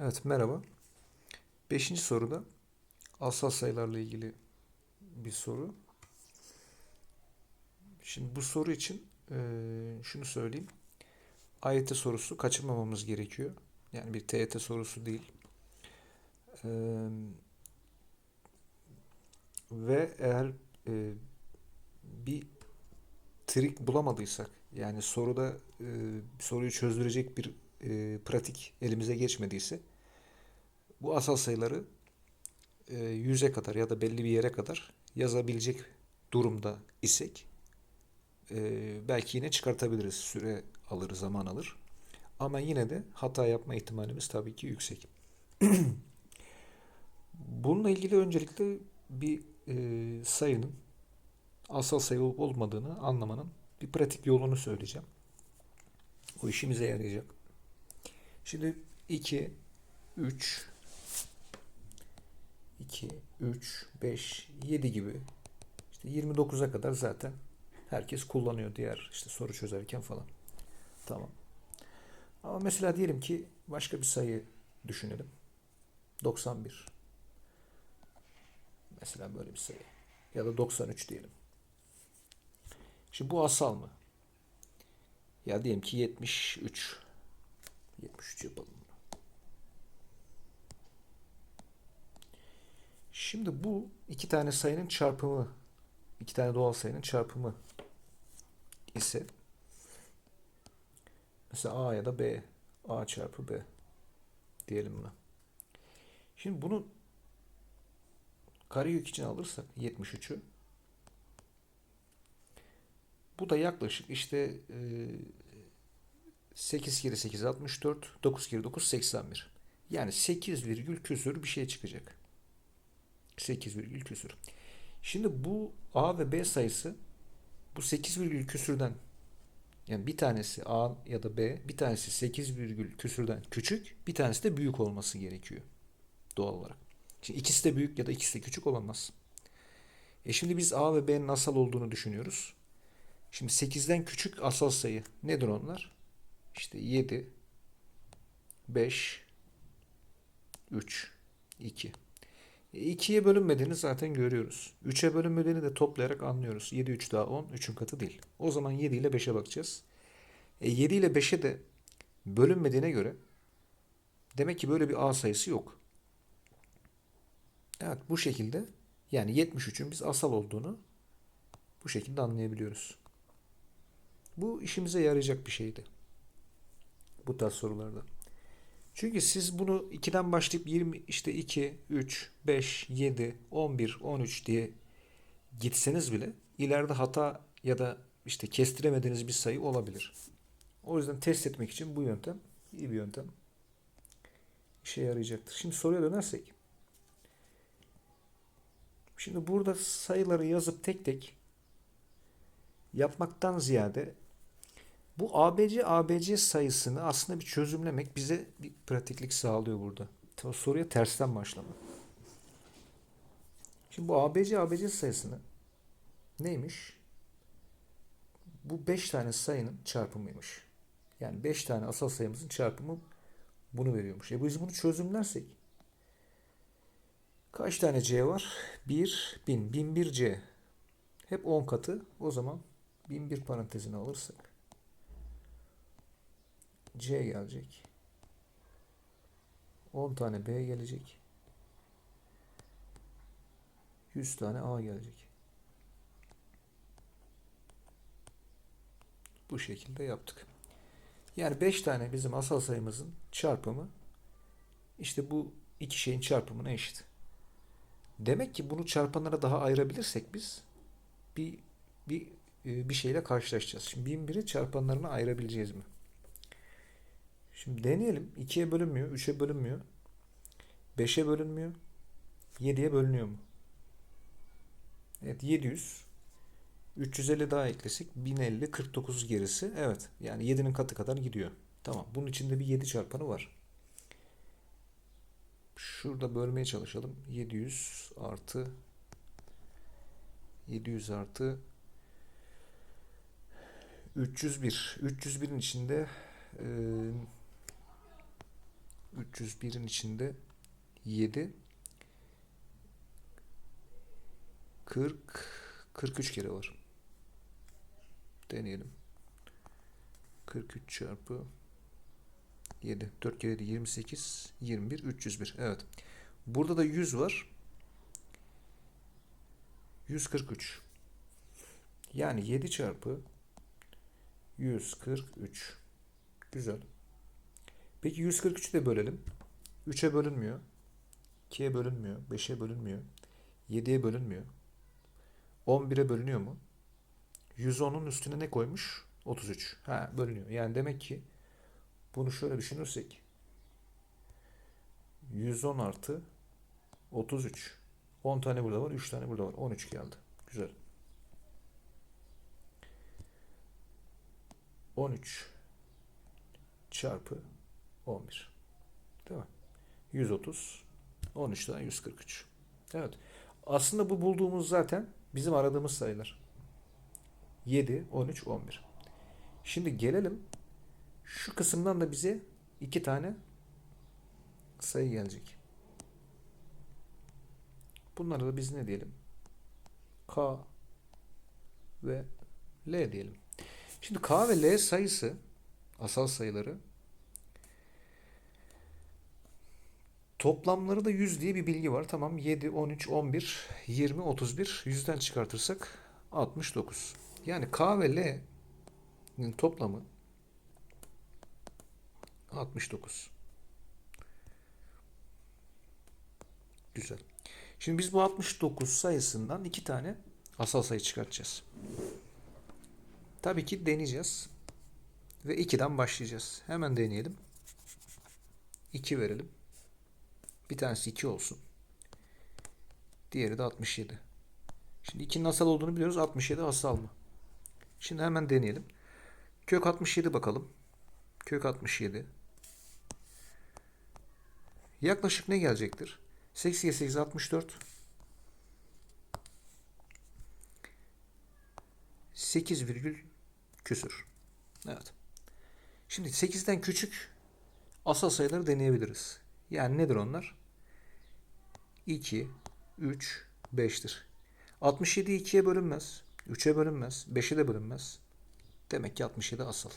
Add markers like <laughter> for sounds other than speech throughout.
Evet merhaba. Beşinci soruda asal sayılarla ilgili bir soru. Şimdi bu soru için eee, şunu söyleyeyim. AYT sorusu kaçırmamamız gerekiyor. Yani bir TYT sorusu değil. Eee, ve eğer eee, bir trik bulamadıysak yani soruda eee, soruyu çözdürecek bir eee, pratik elimize geçmediyse bu asal sayıları e, yüze kadar ya da belli bir yere kadar yazabilecek durumda isek e, belki yine çıkartabiliriz. Süre alır, zaman alır. Ama yine de hata yapma ihtimalimiz tabii ki yüksek. <clears throat> Bununla ilgili öncelikle bir e, sayının asal sayı olup olmadığını anlamanın bir pratik yolunu söyleyeceğim. O işimize yarayacak. Şimdi 2, 3, 2, 3, 5, 7 gibi işte 29'a kadar zaten herkes kullanıyor diğer işte soru çözerken falan. Tamam. Ama mesela diyelim ki başka bir sayı düşünelim. 91. Mesela böyle bir sayı. Ya da 93 diyelim. Şimdi bu asal mı? Ya diyelim ki 73. 73 yapalım. Şimdi bu iki tane sayının çarpımı, iki tane doğal sayının çarpımı ise mesela A ya da B, A çarpı B diyelim buna. Şimdi bunu kareyük için alırsak 73'ü bu da yaklaşık işte 8 kere 8 64, 9 kere 9 81. Yani 8 virgül küsür bir şey çıkacak. 8 virgül küsür. Şimdi bu A ve B sayısı bu 8 virgül küsürden yani bir tanesi A ya da B bir tanesi 8 virgül küsürden küçük bir tanesi de büyük olması gerekiyor doğal olarak. Şimdi ikisi de büyük ya da ikisi de küçük olamaz. E şimdi biz A ve B'nin asal olduğunu düşünüyoruz. Şimdi 8'den küçük asal sayı nedir onlar? İşte 7, 5, 3, 2. 2'ye bölünmediğini zaten görüyoruz. 3'e bölünmediğini de toplayarak anlıyoruz. 7, 3 daha 10, 3'ün katı değil. O zaman 7 ile 5'e bakacağız. E 7 ile 5'e de bölünmediğine göre demek ki böyle bir A sayısı yok. Evet bu şekilde yani 73'ün biz asal olduğunu bu şekilde anlayabiliyoruz. Bu işimize yarayacak bir şeydi. Bu tarz sorularda. Çünkü siz bunu 2'den başlayıp 20 işte 2, 3, 5, 7, 11, 13 diye gitseniz bile ileride hata ya da işte kestiremediğiniz bir sayı olabilir. O yüzden test etmek için bu yöntem iyi bir yöntem. İşe yarayacaktır. Şimdi soruya dönersek. Şimdi burada sayıları yazıp tek tek yapmaktan ziyade bu ABC ABC sayısını aslında bir çözümlemek bize bir pratiklik sağlıyor burada. Soruya tersten başlama. Şimdi bu ABC ABC sayısını neymiş? Bu 5 tane sayının çarpımıymış. Yani 5 tane asal sayımızın çarpımı bunu veriyormuş. E biz bunu çözümlersek kaç tane C var? 1, 1000. 1001 C. Hep 10 katı. O zaman 1001 parantezine alırsak C gelecek. 10 tane B gelecek. 100 tane A gelecek. Bu şekilde yaptık. Yani 5 tane bizim asal sayımızın çarpımı işte bu iki şeyin çarpımına eşit. Demek ki bunu çarpanlara daha ayırabilirsek biz bir bir e, bir şeyle karşılaşacağız. Şimdi 1001'i çarpanlarına ayırabileceğiz mi? Şimdi deneyelim. 2'ye bölünmüyor, 3'e bölünmüyor. 5'e bölünmüyor. 7'ye bölünüyor mu? Evet 700. 350 daha eklesek 1050 49 gerisi. Evet yani 7'nin katı kadar gidiyor. Tamam bunun içinde bir 7 çarpanı var. Şurada bölmeye çalışalım. 700 artı 700 artı 301. 301'in içinde e, 301'in içinde 7 40 43 kere var. Deneyelim. 43 çarpı 7. 4 kere 7 28 21 301. Evet. Burada da 100 var. 143. Yani 7 çarpı 143. Güzel. Peki 143'ü de bölelim. 3'e bölünmüyor. 2'ye bölünmüyor. 5'e bölünmüyor. 7'ye bölünmüyor. 11'e bölünüyor mu? 110'un üstüne ne koymuş? 33. Ha bölünüyor. Yani demek ki bunu şöyle düşünürsek 110 artı 33. 10 tane burada var. 3 tane burada var. 13 geldi. Güzel. 13 çarpı 11. Değil mi? 130. 13 daha 143. Evet. Aslında bu bulduğumuz zaten bizim aradığımız sayılar. 7, 13, 11. Şimdi gelelim. Şu kısımdan da bize iki tane sayı gelecek. Bunlara da biz ne diyelim? K ve L diyelim. Şimdi K ve L sayısı asal sayıları toplamları da 100 diye bir bilgi var. Tamam 7, 13, 11, 20, 31 100'den çıkartırsak 69. Yani K ve L'nin toplamı 69. Güzel. Şimdi biz bu 69 sayısından iki tane asal sayı çıkartacağız. Tabii ki deneyeceğiz. Ve 2'den başlayacağız. Hemen deneyelim. 2 verelim. Bir tanesi 2 olsun. Diğeri de 67. Şimdi 2'nin asal olduğunu biliyoruz. 67 asal mı? Şimdi hemen deneyelim. Kök 67 bakalım. Kök 67. Yaklaşık ne gelecektir? 8 kere 8 64. 8 virgül küsür. Evet. Şimdi 8'den küçük asal sayıları deneyebiliriz. Yani nedir onlar? 2, 3, 5'tir. 67 2'ye bölünmez. 3'e bölünmez. 5'e de bölünmez. Demek ki 67 asal.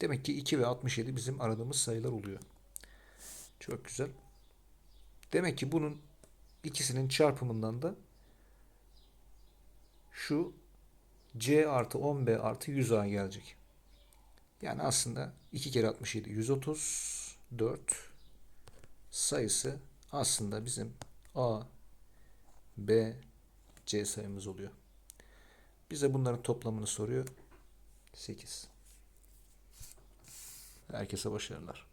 Demek ki 2 ve 67 bizim aradığımız sayılar oluyor. Çok güzel. Demek ki bunun ikisinin çarpımından da şu C artı 10B artı 100A gelecek. Yani aslında 2 kere 67 134 sayısı aslında bizim A, B, C sayımız oluyor. Bize bunların toplamını soruyor. 8. Herkese başarılar.